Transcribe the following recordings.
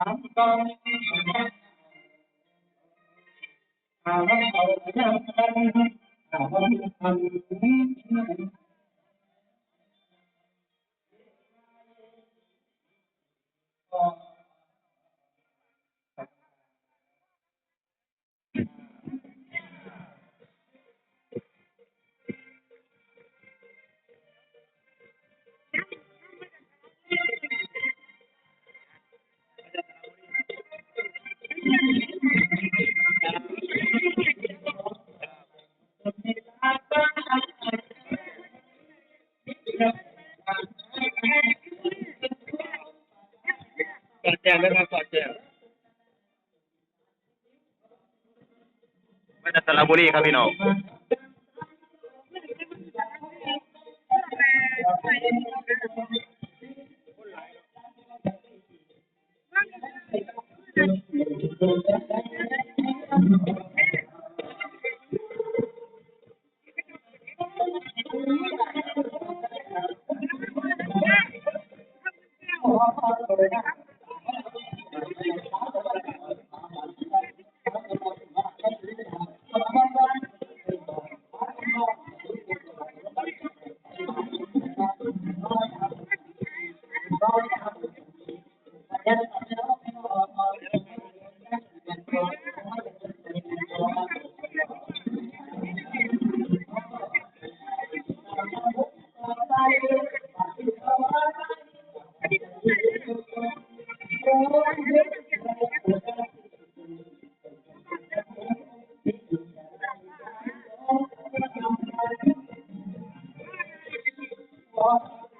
กอ ดแจมนะครับกอดแจมมาจากสระบุรีครับพี่น้อง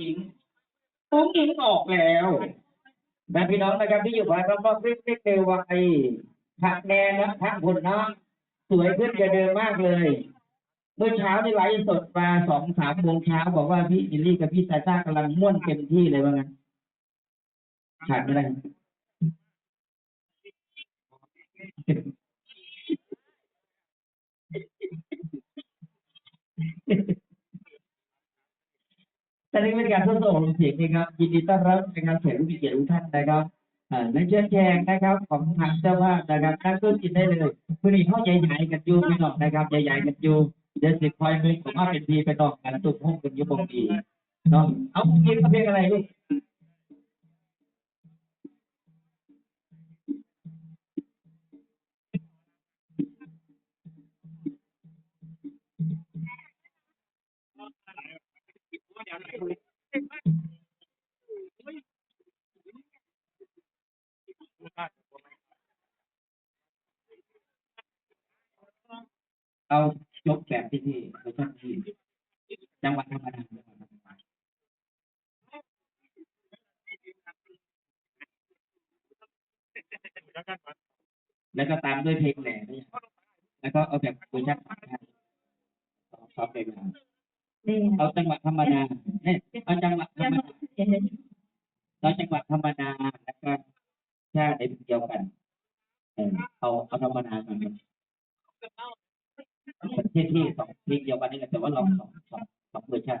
อิงปุ้งอิงออกแล้วนะพี่น้องนะครับที่อยู่ภายรอบๆริบริบเทวัยผักแนนนะทั้งผลนะสวยขึ้นกว่าเดิมมากเลย เมื่อเช้านี่ไลฟ์สดมาสองสามโมงเช้าบอกว่าพี่อิลลี่กับพี่ตาต้ากำลังม่วนเต็มที่เลยว่างั้นขาดไม่ได้ อนนี้เป็นการทดสอบลงเสียงนะครับยินดีต้อนรับในการแขกผู้มีเกียรติทุกท่านนะครับอ่าในเชิญแขกนะครับ ของทางเจ้าภาพนะครับนั่งต้นกินได้เลยพื้นที่เขาใหญ่ๆกันอยู่พี่น้องนะครับใหญ่ๆกันอยู่เดี๋ยวสิคอยมือผมว่าเป็นทีไปต่อกันตุกห้องกันอยู่บงดีเนาะเอาเพลงเพลงอะไรลูก เอายกแบบที่ที่ไม่ใช่ที่จังหวัดธรรมดาจังหวัดธรรมดาแล้วก็ตามด้วยเพลงแหล่แล้วก็เอาแบบเวอร์ชันของไทยสองเพลงมา เอาจังหวัดธรรมดาเนี่ยเอาจังหวัดธรรมดาเราจังหวัดธรรมดาแล้วก็ชาติในเดียวกันเออเอาเอาธรรมดาก่อนนะที่ที่สองที่เดียวกันนี่แหละแต่ว่าลองสองสองสองเวอร์ชัน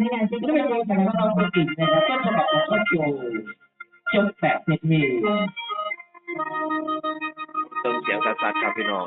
นี่เป็นโดยแต่ว่าเราเป็นจริงนะครับต้นฉบับของก็โจจงแบบเท่ เติมเสียงสัดๆครับพี่น้อง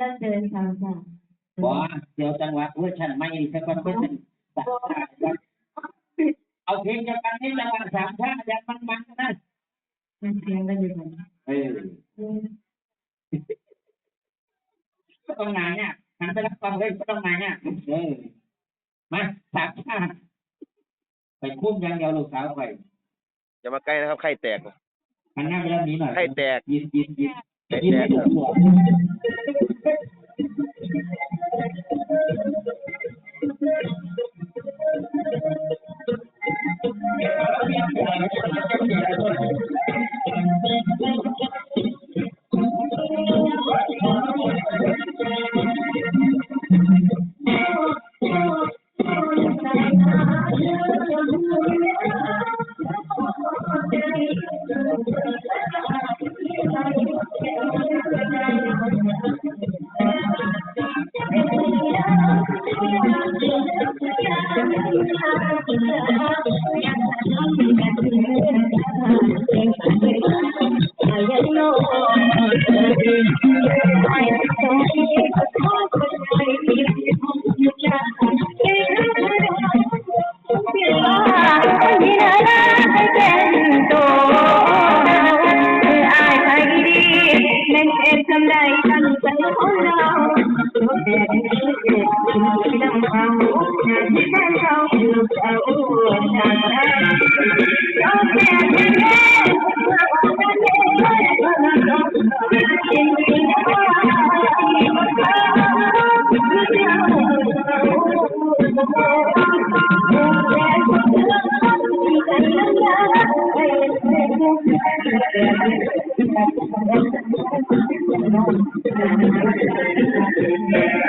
จารย์เป็นเรื่องเดินทางค่ะบอกว่าเดี๋ยวจังหวะเวอร์ชันไม่สักคนเป็นสามชาติเอาเพลงเดียวกันนี่จังหวะสามชาติอย่างมันๆนะมันเพียงกันอยู่กันเออก็ต้องงานเนี่ยหันไปรับฟังเลยก็ต้องงานเนี่ยเออมาสามชาติไปคุ้มอย่างเดียวลูกสาวไปอย่ามาใกล้นะครับไข่แตกหันหน้าไปด้านนี้หน่อยไข่แตกยิ้มยิ้มยิ้ม Để xe nữa. Thank you. Thank you. Amen.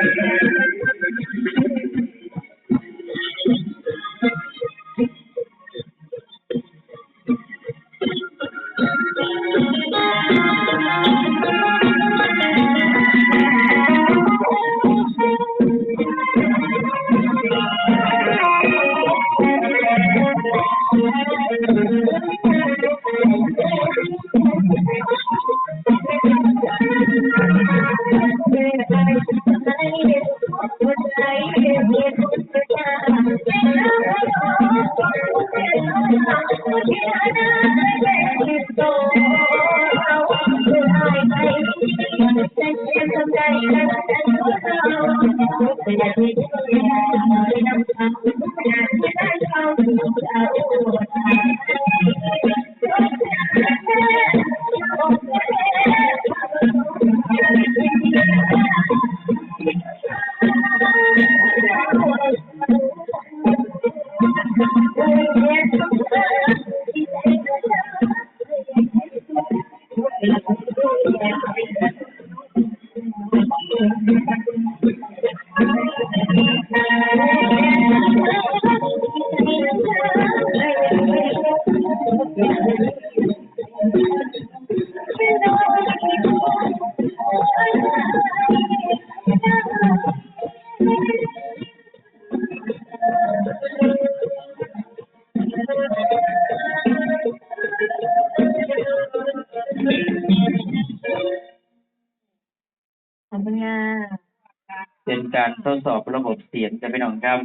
การทดสอบระบบเสียงจะพี่น้องครับ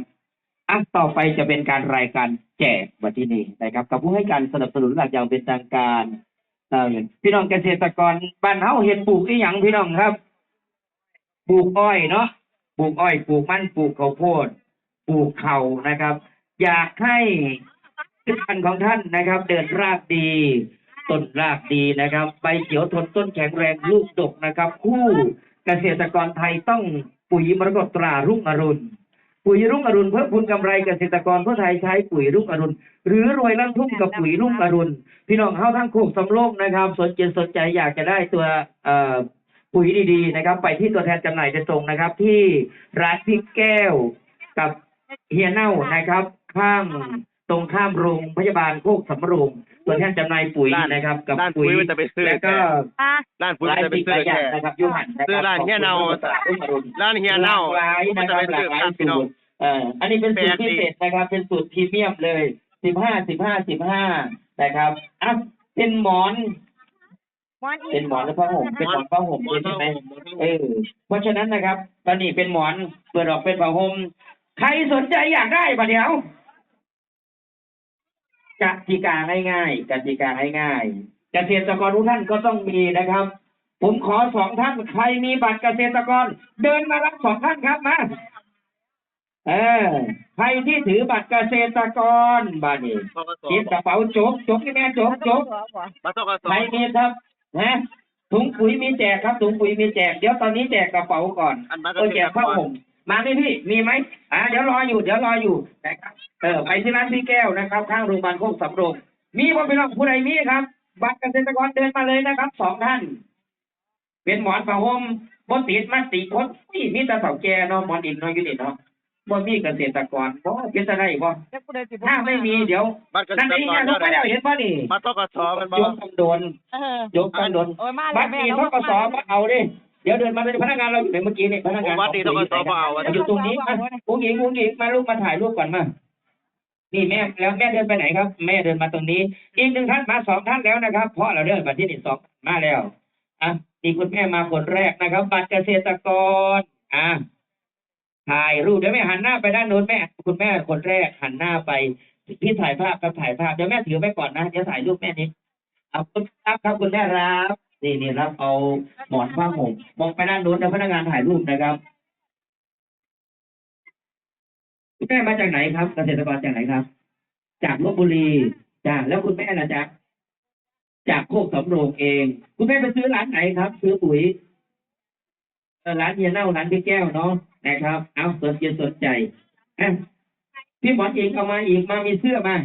อะต่อไปจะเป็นการรายการแจกวันที่นี้นะครับ กับผู้ให้การสนับสนุนหลักอย่างเป็นทางการเอ่อพี่น้องเกษตรกรบ้านเฮาเห็นปลูกอีหยังพี่น้องครับ ปลูกอ้อยเนาะปลูกอ้อยปลูกมันปลูกข้าวโพดปลูกเข่านะครับ อยากให้พืชพันธุ์ของท่านนะครับ เดินรากดีต้นรากดีนะครับใบเขียวทนต้นแข็งแรงลูกดกนะครับ คู่เกษตรกรไทยต้อง ปุ๋ยมรกตตรารุ่งอรุณ ปุ๋ยรุ่งอรุณเพิ่มพูนกำไรเกษตรกรทั่วไทยใช้ปุ๋ยรุ่งอรุณ หรือรวยลั่นทุ่งกับปุ๋ยรุ่งอรุณ พี่น้องเข้าทั้งโคกสำโรงนะครับ สนใจสนใจอยากจะได้ตัวปุ๋ยดีๆนะครับ ไปที่ตัวแทนจำหน่ายจะส่งนะครับ ที่ร้านพริกแก้วกับเฮียเน่านะครับ ข้างตรงข้ามโรงพยาบาลโคกสำโรง ตัวแทนจำหน่ายปุ๋ยร้านนะครับ กับร้านปุ๋ยมันจะไปซื้อแล้วก็ร้านปุ๋ยร้านจะพไปริกซื้อหลายอย่าแค่งนะครับอยูหันนะคซื้รัอร้านเฮียเน่าขอบคุณรุ่งอรุณร้านเฮียเน่าหลากหลายมันะนคจะรับไปหลาซื้กอหลายครับพี่น้องสูตรเอ่ออันนี้เป็นสูตรแปดพิสิเศษนะครับ เป็นสูตรพรีเมียมเลยสิบห้าสิบห้าสิบห้านะครับอะเป็นหมอนเป็นหมอนและผ้าห่มเป็นหมอนผ้าห่มด้วยใช่ไหมเออเพราะฉะนั้นนะครับตอนนี้เป็นหมอนเปิดออกเป็นผ้าห่มใครสนใจอยากได้ปะเดี๋ยว กติกาง่ายๆกติกาง่ายๆเกษตรกรทุกท่านก็ต้องมีนะครับ ผมขอสองท่านใครมีบัตรเกษตรกร เดินมารับสองท่านครับมาเออใครที่ถือบัตรเกษตรกรบ้านนี้ทกศเก็บกระเป๋าจกจกนี่แม่จกจกมาทกศใครมีครับนะถุงปุ๋ยมีแจกครับถุงปุ๋ยมีแจกเดี๋ยวตอนนี้แจกกระเป๋าก่อนอันมาเออแจกผ้าห่ม มาไหมพี่มีไหมอ่าเดี๋ยวรออยู่เดี๋ยวรออยู่นะครับเออไปที่ร้านพี่แก้วนะครับ ข้างโรงพยาบาลโคกสำโรงมีบ่พี่น้องผู้ใดมีครับ บัตรเกษตรกรเดินมาเลยนะครับสองท่าน เป็นหมอนผ้าห่มบนติดมาติคนนี่มีแต่เสาแก่เนาะหมอนอินเนาะอยู่นี่เนาะบ่มีเกษตรกรบ่เป็นจะได้บ่ถ้าไม่มีเดี๋ยวบัตรเกษนั่นตรเองกไงรลูกไปแล้วเห็นป่ะนี่มาทกศมันบอยกกต้องโดนเออยกต้องโดนโอ้ยมาบัแล้วตรแม่นี้แล้วทกสมาเอาดิเดี๋ยวเดินมาเป็นพนักงานเราอยู่ในเมื่อกี้นี่พนักงานบัตรนี้ทกศมาเอาอยู่ตรงนี้มาอุ้งหญิงอุ้งหญิงมาลูกมาถ่ายรูปก่อนมา นี่แม่แล้วแม่เดินไปไหนครับ แม่เดินมาตรงนี้ อีกหนึ่งท่านมาสองท่านแล้วนะครับเพราะเราเดินมาที่นี่สองมาแล้วอะนี่คุณแม่มาคนแรกนะครับ บัตรเกษตรกรอะถ่ายรูปเดี๋ยวแม่หันหน้าไปด้านโน้นแม่ คุณแม่คนแรกหันหน้าไปพี่ถ่ายภาพครับถ่ายภาพเดี๋ยวแม่ถือไว้ก่อนนะเดี๋ยวถ่ายรูปแม่นิดเอาคุณครับครับคุณแม่รับ นี่นี่รับเอาหมอนผ้าห่มมองไปด้านโน้นแล้วพนักงานถ่ายรูปนะครับคุณแม่มาจากไหนครับ เกษตรกรจากไหนครับ จากลบบุรีจ้าแล้วคุณแม่ล่ะจ๊ะจากโคกสำโรงเอง คุณแม่ไปซื้อร้านไหนครับ ซื้อปุ๋ยร้านเฮียเน่าร้านพี่แก้วเนาะนะครับ เอาสนใจสนใจพี่หมอนเองเอามาอีกมามีเสื้อมา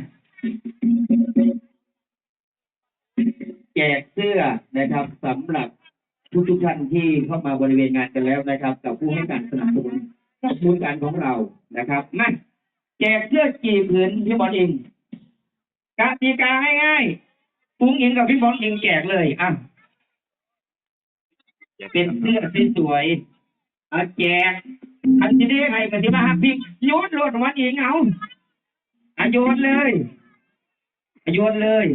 แจ กเสื้อนะครับสำหรับทุกทุกท่านที่เข้ามาบริเวณงานกันแล้วนะครับ กับผู้ให้การสนับสนุนกระบวนการของเรานะครับมาแจกเสื้อกี่ผืนพี่บอลเองกติกาง่ายๆปุ้งอิงกับพี่บอลเองแจกเลยอะเป็นเสื้อสวยๆอะแจกอันที่ได้ไงกันที่มาฮักพี่โยนโลดวันเองเอาอะโยนเลยอะโยนเลย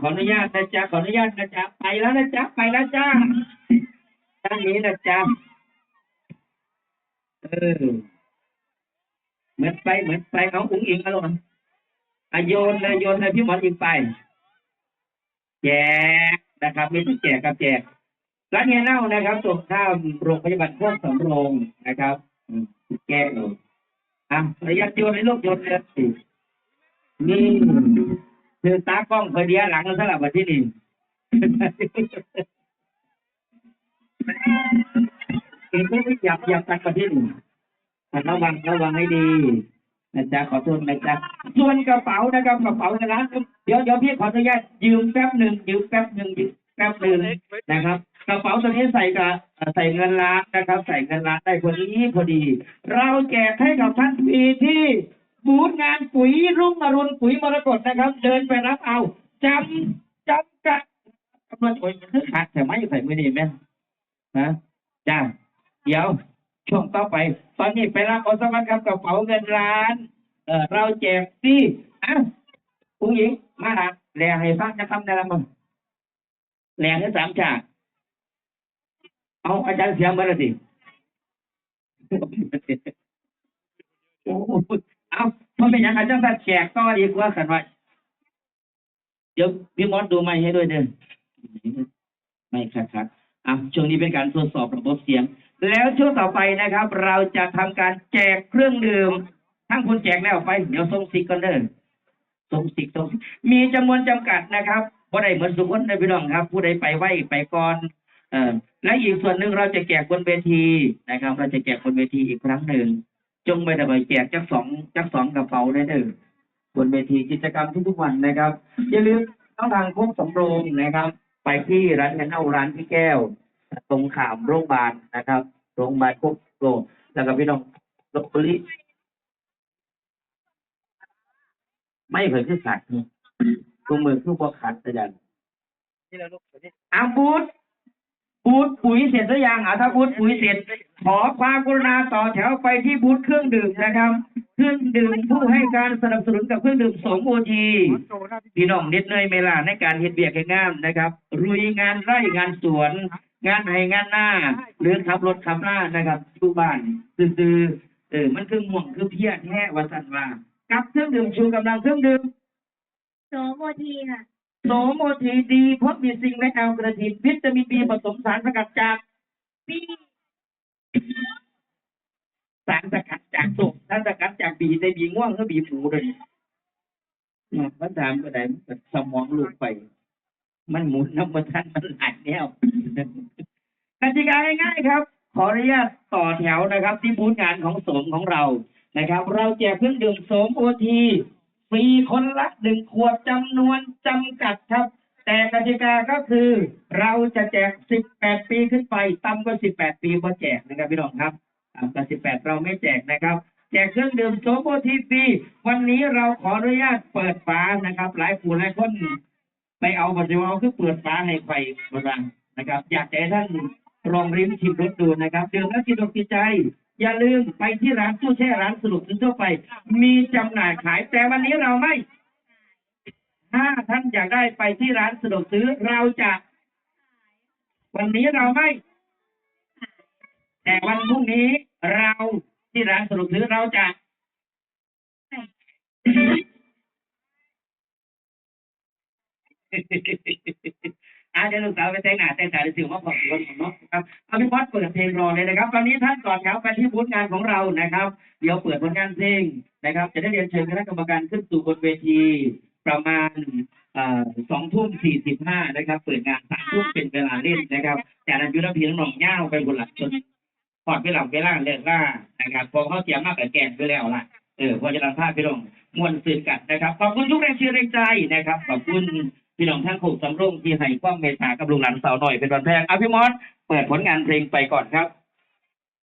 ขออนุญาตนะจ๊ะขออนุญาตนะจ๊ะไปแล้วนะจ๊ะไปแล้วจ้าด้านนี้นะจ๊ะเออเหมือนไปเหมือนไปเอาอุ้งอิงอารมณ์อะโยนเลยโยนเลยพี่หมอนยิงไปแจกนะครับไม่ต้องแจกกับแจกร้านเฮียเน่านะครับตรงข้ามโรงพยาบาลโคกสำโรงนะครับแก้เลยอะระยะโยนในโลกโยนเลยนี่ คือตากล้องคนเดียหลังสลับมาที่นี่เองไม่ได้หยับหยับกันมาที่นี่ระวังระวังให้ดีนะจ๊ะขอโทษนะจ๊ะส่วนกระเป๋านะครับกระเป๋าในร้านเดี๋ยวเดี๋ยวพี่ขออนุญาตยืมแป๊บหนึ่งยืมแป๊บหนึ่งยืมแป๊บหนึ่งนะครับ กระเป๋าตัวนี้ใส่กับใส่เงินล้านนะครับ ใส่เงินล้านได้พอดีพอดี เราแจกให้กับท่านฟรีที่ บูธงานปุ๋ยรุ่งอรุณปุ๋ยมรกตนะครับ เดินไปรับเอาจำจำกัดกำลังโอ้ยมันขาดแต่ไม่ใส่มือดีไหมฮะจ้าเดี๋ยวช่วงต่อไป ตอนนี้ไปรับเอาสมัครครับกระเป๋าเงินล้าน เออเราแจกสิอะผู้หญิงมาละแลให้ฟังจะทำได้ละมั้งแลให้สามฉากเอาอาจารย์เสียงมาแล้วสิ มันเป็นอย่างไรจังสันแจกก็ดีกว่ากันว่าเดี๋ยวพี่มอสดูไม่ให้ด้วยเด้อไม่ครับครับอะช่วงนี้เป็นการทดสอบระบบเสียง แล้วช่วงต่อไปนะครับ เราจะทำการแจกเครื่องดื่มทั้งคุณแจกแล้วไป เดี๋ยวส่งสิกก่อนเด้อส่งสิกส่งสิกมีจำนวนจำกัดนะครับบ่ได้เหมือนสุขคนนะพี่น้องครับ ผู้ใดไปไหวไปก่อนเออและอีกส่วนหนึ่งเราจะแจกบนเวทีนะครับ เราจะแจกบนเวทีอีกครั้งหนึ่ง จงไปทำไมแจกจักสองจักสองกระเป๋าได้เด้อบนเวทีกิจกรรมทุกๆวันนะครับ อย่าลืมช่องทางพวกสำโรงนะครับ ไปที่ร้านแอนเอาร้านพี่แก้ว ตรงขามโรงพยาบาลนะครับ โรงพยาบาลพวกโรงแล้วก็พี่น้องลบบุรีไม่เผยที่สัตว์นี่ตัวมือคือพวกขัดอาจารย์นี่แหละลูกนี่อาบูธ บูธปุ๋ยเสร็จหรือยังอะถ้าบูธปุ๋ยเสร็จ ขอความกรุณาต่อแถวไปที่บูธเครื่องดื่มนะครับ เครื่องดื่มผู้ให้การสนับสนุนกับเครื่องดื่มสมโอทีพี่น้องเด็ดเนยเมลาในการเฮ็ดเบียกให้งามนะครับรุยงานไร่งานสวน งานไห้งานหน้า หรือขับรถขับหน้านะครับอยู่บ้านซื่อๆเออมันคือม่วงคือเพี้ยแท้ว่าสันว่ากับเครื่องดื่มชูกำลังเครื่องดื่มโสโมทีค่ะ โสมโอทีดีเพราะมีซิงและแอลกระทินวิตามินบีผสมสารสกัดจากบีสารสกัดจากสุกสารสกัดจากบีในบีง่วงก็บีหมูเลยนี่มันถามก็ได้มันสมองลูกไป มันหมุนน้ำมันทันมันหลายแนวกติกาง่ายๆครับ ขออนุญาตต่อแถวนะครับ ที่บูธงานของสมของเรานะครับ เราแจกเครื่องดื่มสมโอที ฟรีคนละหนึ่งขวดจำนวนจำกัดครับ แต่กติกาก็คือ เราจะแจก 18 ปีขึ้นไปต่ำกว่า 18 ปีก็แจกนะครับพี่น้องครับต่ำกว่า 18 เราไม่แจกนะครับ แจกเครื่องดื่มโสมโอทีฟีวันนี้เราขออนุญาตเปิดฝานะครับ หลายผู้หลายคนไปเอาปัจจุบันคือเปิดฝาให้ไฟโบราณนะครับ อยากจะให้ท่านลองริมชิมรสดูนะครับดื่มแล้วติดอกติดใจ อย่าลืมไปที่ร้านตู้แช่ร้านสรุปซื้อทั่วไป มีจำหน่ายขายแต่วันนี้เราไม่ ถ้าท่านอยากได้ไปที่ร้านสะดวกซื้อเราจะ วันนี้เราไม่ แต่วันพรุ่งนี้เราที่ร้านสะดวกซื้อเราจะ อาเดี๋ยวลูกสาวไปแต่งหน้าแต่งตาในสื่อว่าขอบคุณของเนาะครับเอาพี่พอดเปิดเพลงรอเลยนะครับ ตอนนี้ท่านก่อนแถวไปที่บูธงานของเรานะครับ เดี๋ยวเปิดผลงานเพลงนะครับ จะได้เรียนเชิญคณะกรรมการขึ้นสู่บนเวที ประมาณสองทุ่มสี่สิบห้านะครับ เปิดงานสามทุ่มเป็นเวลาเล่นนะครับแต่นั้นอยุทธพีน้องๆย่าวไปบนหลักจนพอดเวลาเวลาเลิกล่านะครับพอเขาเสียมากกับแกงไปแล้วล่ะเออพอจะนำภาพพี่น้องมวนสื่อกันนะครับขอบคุณทุกแรงเชียร์แรงใจนะครับขอบคุณ พี่น้องท่านโขกสำรงที่ให้กวางเมตตากับลุงหลานสาวหน่อยเป็นวันแรกอะพี่มอสเปิดผลงานเพลงไปก่อนครับ